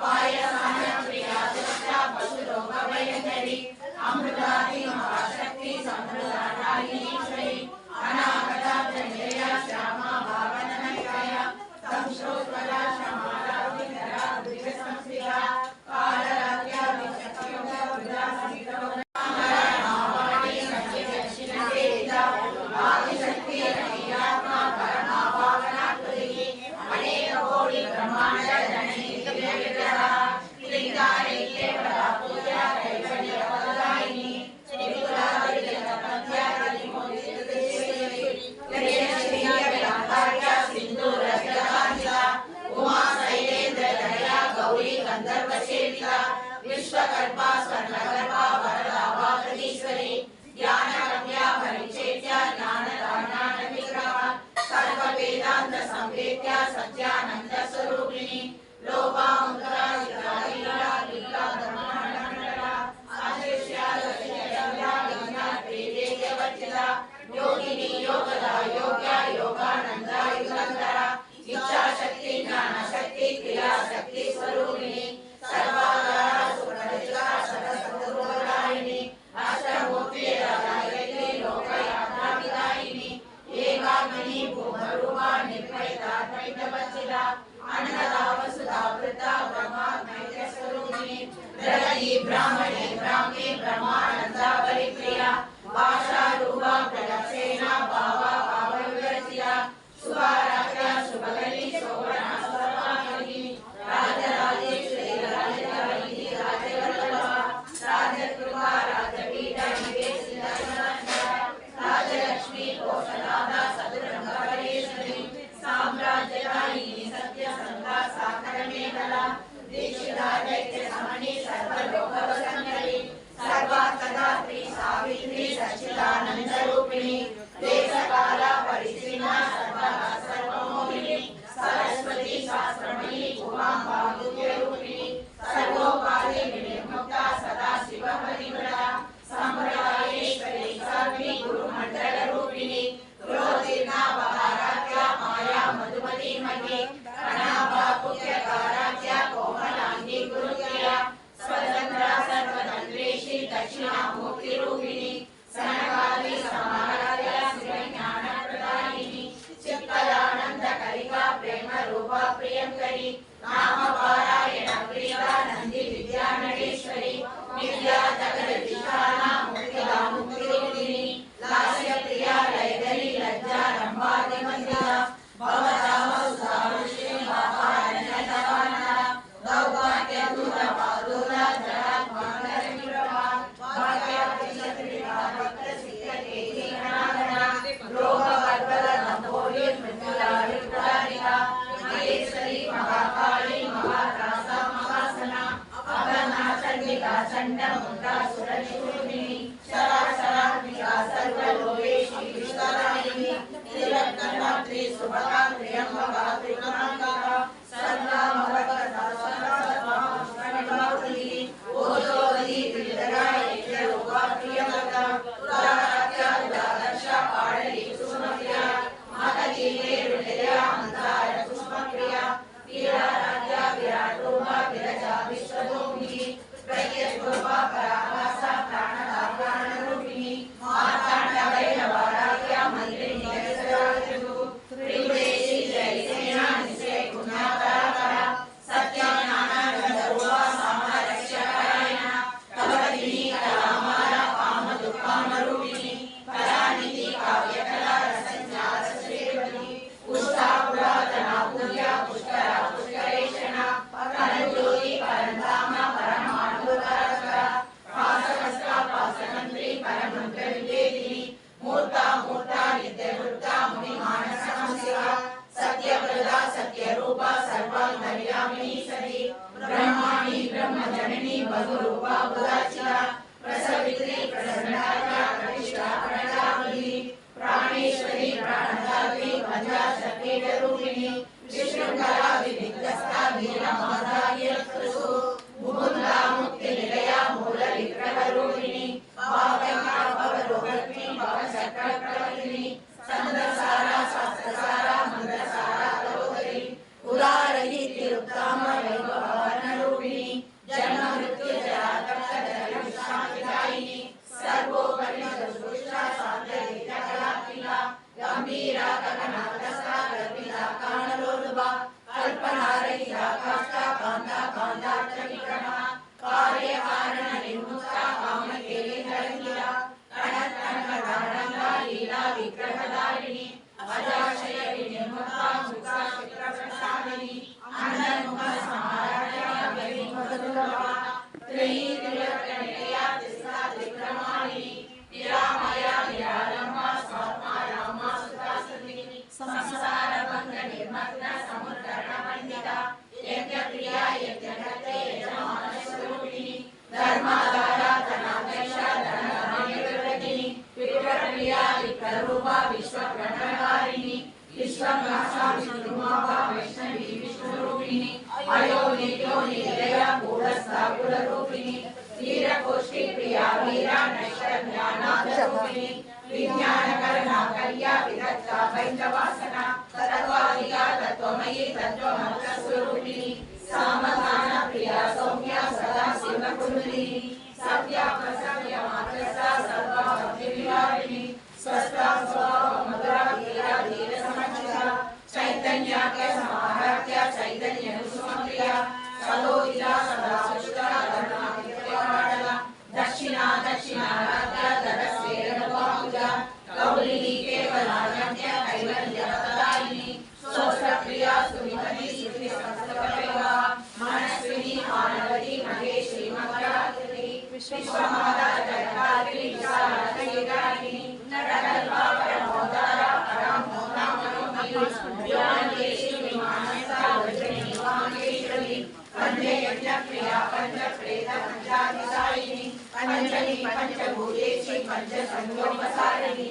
Fire.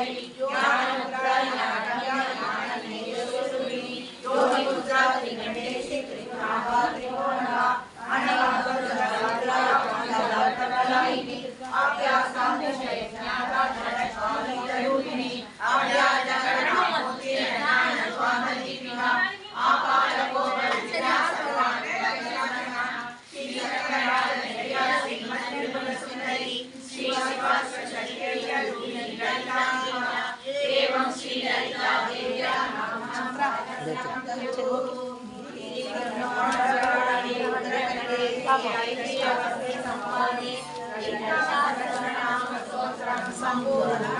Ready. సంపూర్ణ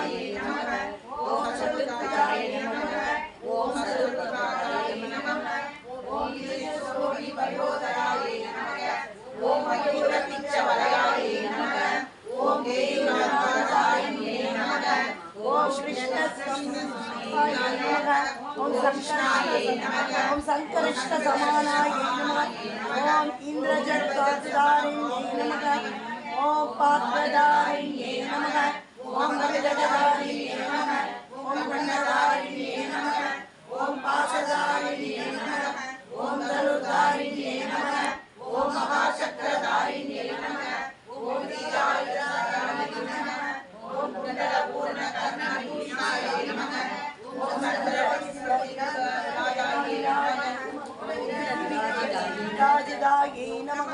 சங்கரிஷ்டசமானாய நமக ஓம் இந்திரஜத்வாரிணியே நமக ஓம் பாத்ரதாரிணியே நமக ஓம் அன்னதாரிணியே நமக ஓம் பாசதாரிணியே நமக ஓம் தருதாரிணியே நமக ஓம் மகாசக்கரதாரிணியே நமக ஓம் தீஜாயுதாரிணியே நமக ஓம் குண்டல பூர்ண கர்ணாயினாயே நமக ஓம் ராஜதாயி நமக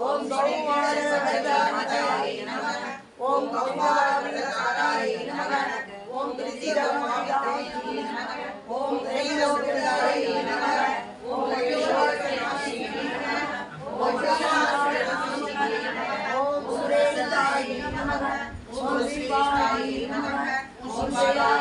ஓம் கௌமாரதாயி நமக ஓம் கௌமாரதாயி நமக. ஓம் கிருத்திதம் ஓம் ஓம் ஓம் ஓம் ஓம்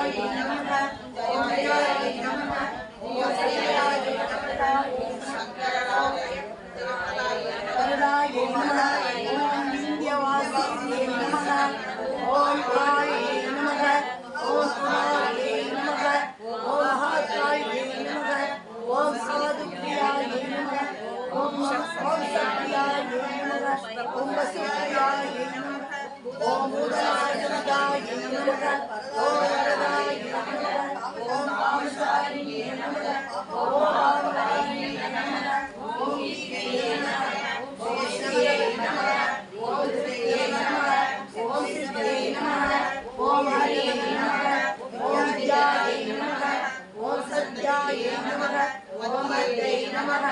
ஓம் வைகை நமக.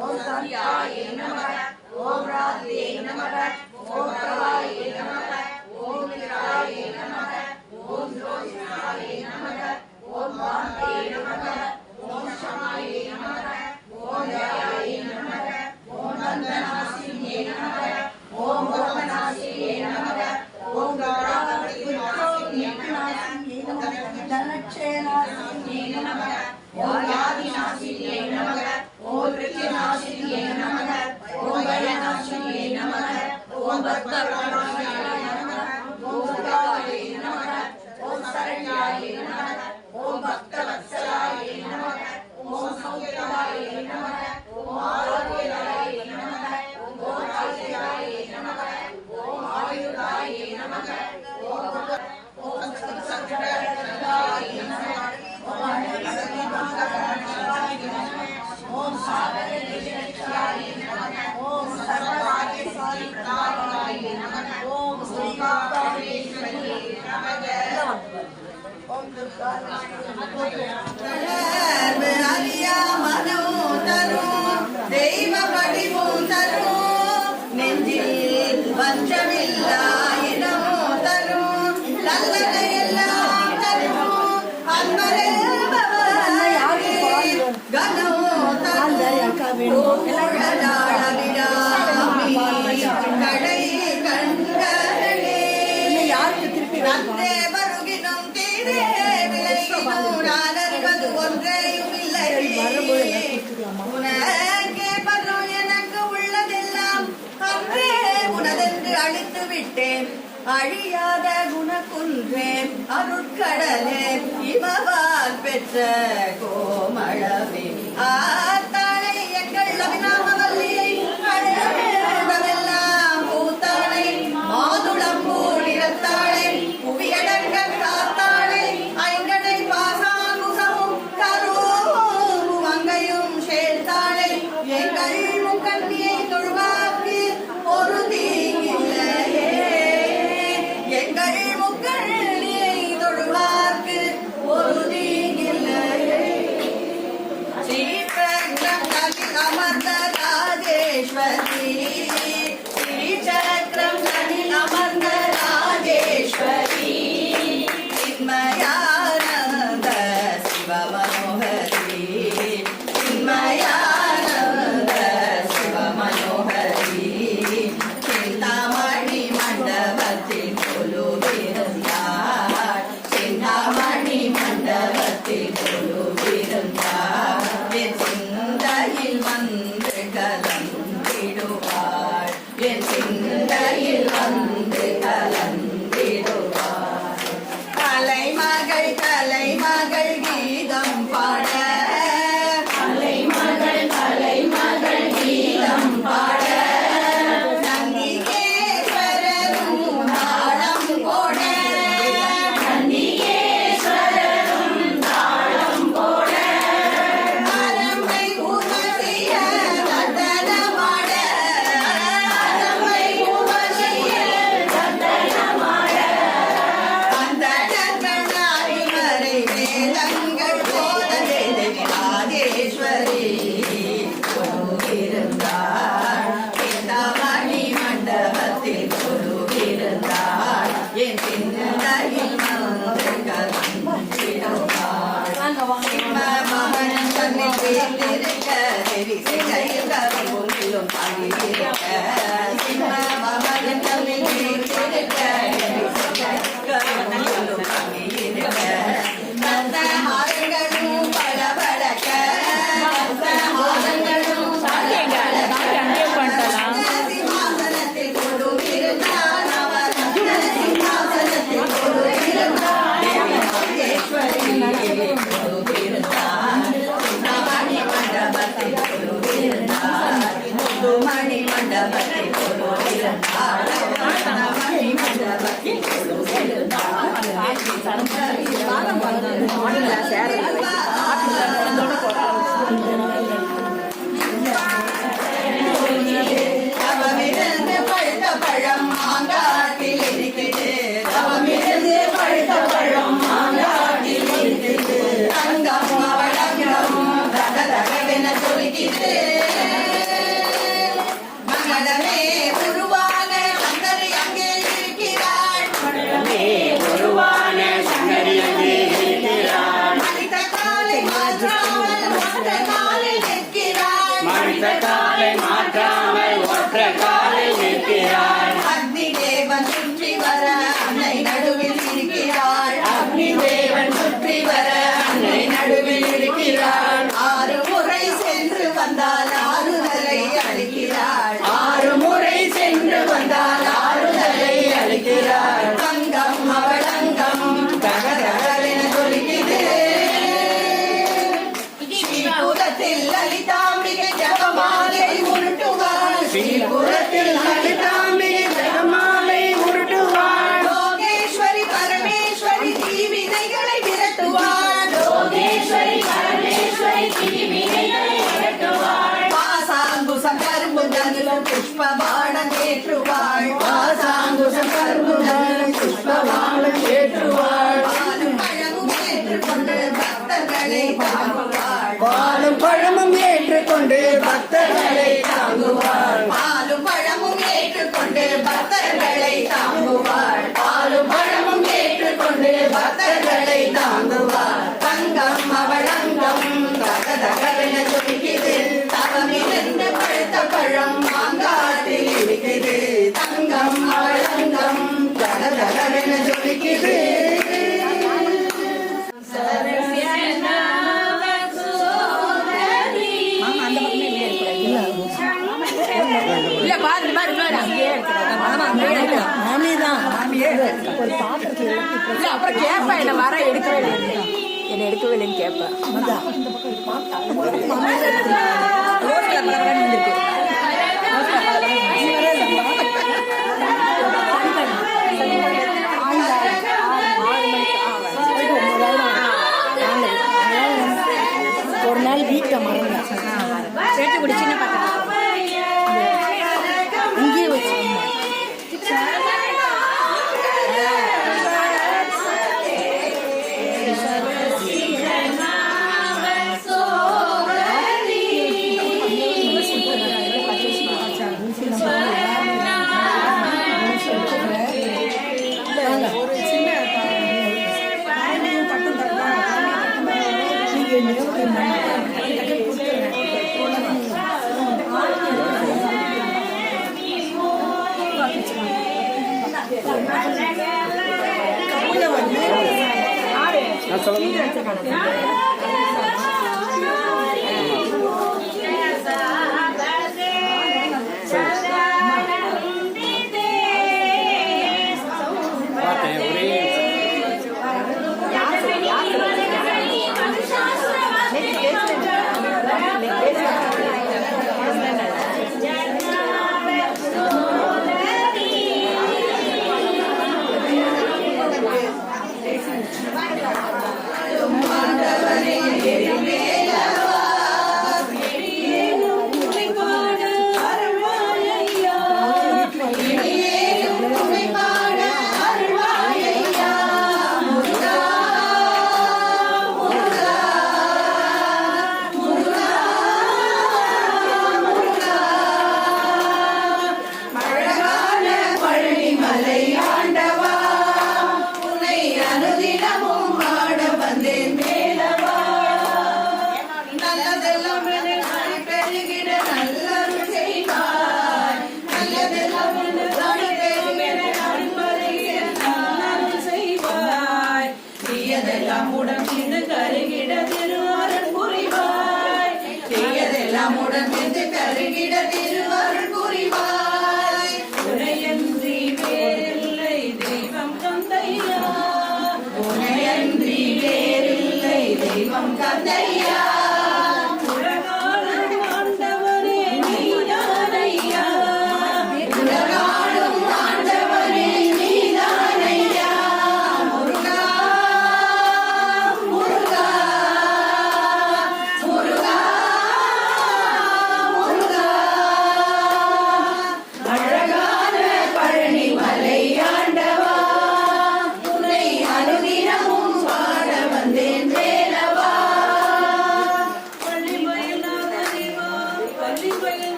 ஓம் சந்தியாய நமக. ஓம் ராத்ரியை நமக. விலகினூடானது ஒன்றையும் இல்லை உனக்கே பதம் எனக்கு உள்ளதெல்லாம் அன்றே உனதென்று அழித்து விட்டேன் அழியாத குணக்குன்றே அருட்கடலே இமவால் பெற்ற கோமளவே ஆத்த It's my body. சாமியே இல்லை அப்புறம் கேட்பேன் என்ன வர எடுக்கவே நடக்குது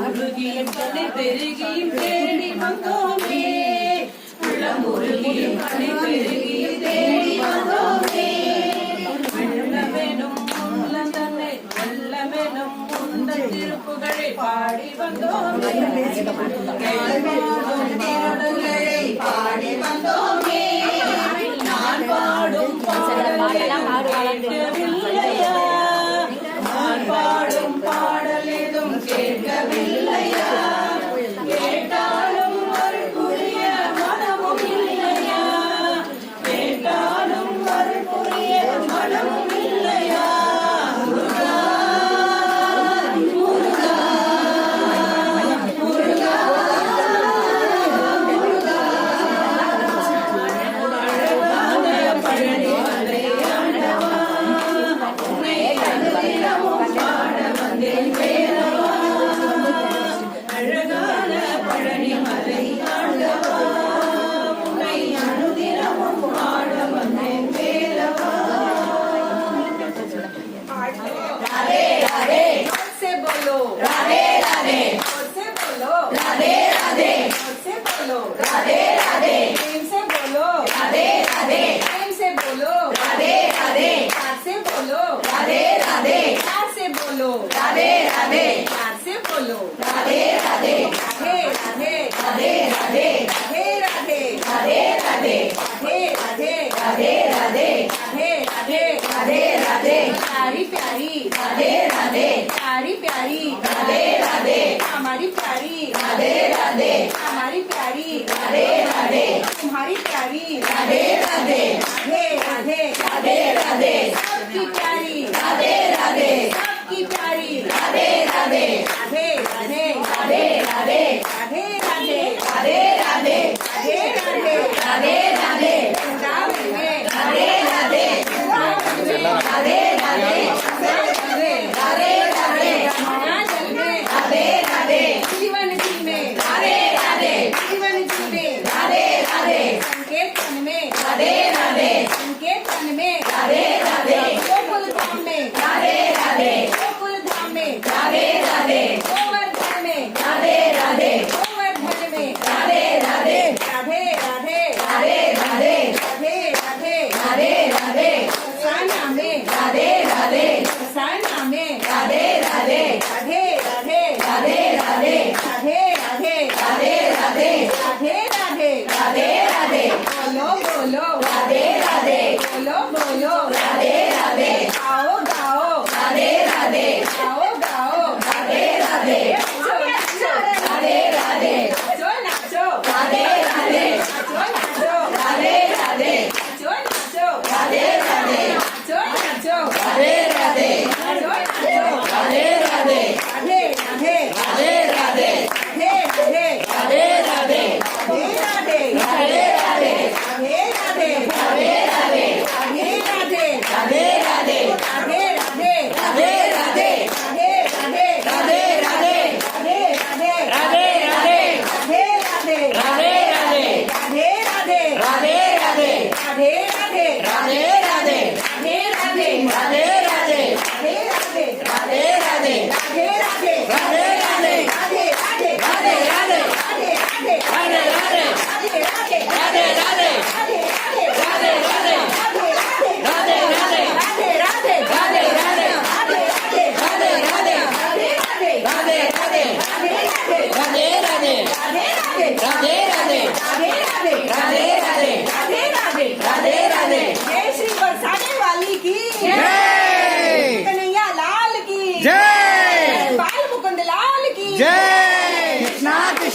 முழுகியும் கலை பெருகியும் தேடி வந்தோமே. உள்ளம் முழுகியும் கலை பெருகியும் தேடி வந்தோமே. வெள்ளமெனும் உள்ளம் தன்னை வெள்ளமெனும் உந்த திருப்புகளை பாடி வந்தோமே பாடி வந்தோமே. நான் பாடும் பாடலாம் பாடுவாங்க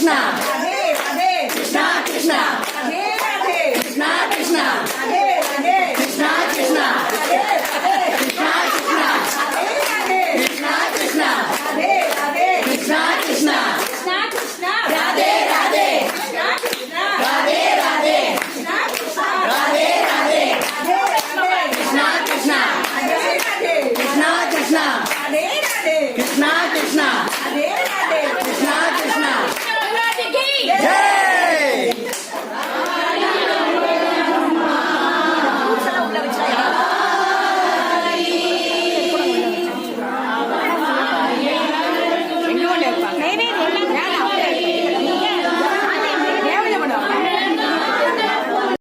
now.